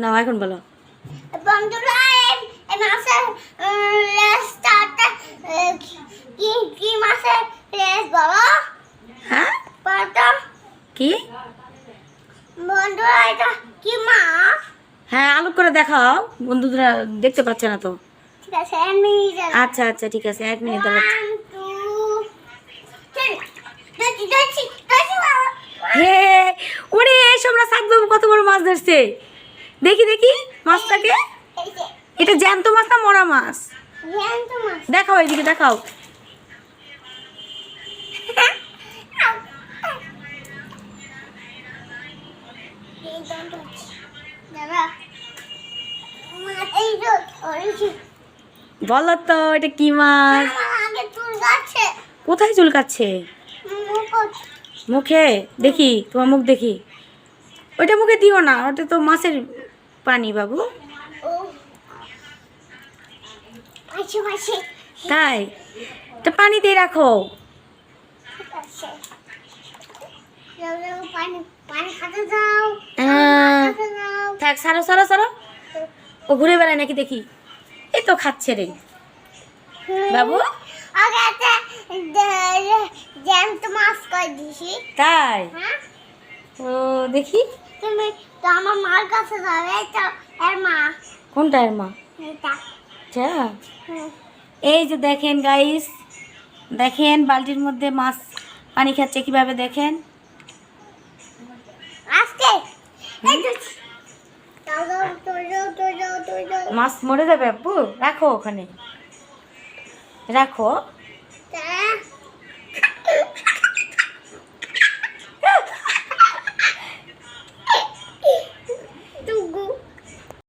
না এখন বলো। বন্ধুরা এই- এই মাছের উম, কি কি মাছের লেজ বলো? হ্যাঁ? বলতো কি? বন্ধুরা এটা কি মাছ? হ্যাঁ আলু করে দেখাও। বন্ধুরা দেখতে পাচ্ছে না তো। ঠিক আছে আচ্ছা আচ্ছা ঠিক আছে এক মিনিট বাবা। হে ওরে সোমরা সাকবাবু কত বড় মাছ ধরছে। দেখি দেখি মাছটাকে। এটা জ্যান্ত মাছ না মরা মাছ? দেখাও এদিকে দেখাও। বলো তো এটা কি মাছ। কোথায় চুলকাচ্ছে? মুখে? দেখি তোমার মুখ দেখি। ওইটা মুখে দিও না ওটা তো মাছের পানি বাবু। তাই? রাখো যাও, পানি দিয়ে খাতে যাও থাক সারো সারো সারো। ও ঘুরে বেড়ায় নাকি দেখি। এই তো খাচ্ছে রে। বাবু? তাই? হ্যাঁ। ও দেখি। তুমি তো আমার মার কাছে যাবে তো এর মা কোনটা এর মা আচ্ছা এই যে দেখেন গাইস দেখেন বালতির মধ্যে মাছ পানি খাচ্ছে কীভাবে দেখেন আজকে। মাছ মরে যাবে আব্বু রাখো ওখানে রাখো